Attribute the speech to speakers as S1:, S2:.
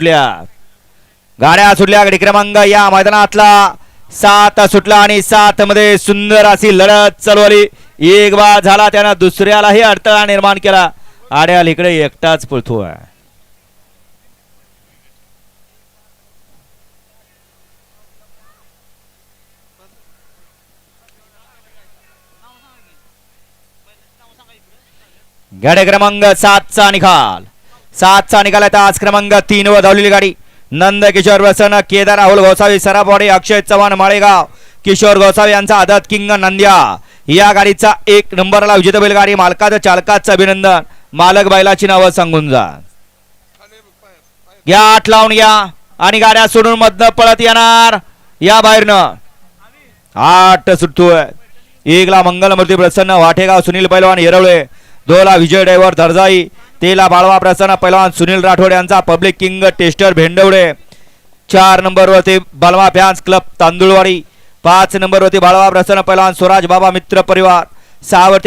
S1: सुटल्या गाड्या सुटल्या गाडी क्रमांक या मैदानातला. सात सुटला आणि सात मध्ये सुंदर अशी लढत चालवली एक बाद झाला त्यानं दुसऱ्यालाही अडथळा निर्माण केला. आड्याल इकडे एकटाच पळतोय. गाड्या क्रमांक सातचा निकाल. सातचा निकाल आहे आज क्रमांक तीन वर धावलेली गाडी. नंद किशोर वसन केदार राहुल गोसावी सराबवाडी अक्षय चव्हाण माळेगाव. किशोर गोसावी यांचा आदत किंग नंद्या. या गाडीचा एक नंबरला विजित बैल गाडी मालकाचं चालकाचं अभिनंदन. मालक बैलाची नावं सांगून जा. या आठ लावून या आणि गाड्या सोडून मधनं पळत येणार. या बाहेरनं. आठ सुटतोय. एकला मंगलमूर्ती प्रसन्न वाटेगाव सुनील पैलवान येरवळे. दोला विजय ड्रायव्हर धरजाई तेला बाळवा प्रसन्न पैलवान सुनील राठोड यांचा पब्लिक किंग टेस्टर भेंडवडे. चार नंबरवरती बलवा फॅन्स क्लब तांदुळवाडी. पाच नंबरवरती बाळवा प्रसन्न पैलवान स्वराज बाबा मित्र परिवार. सहावरती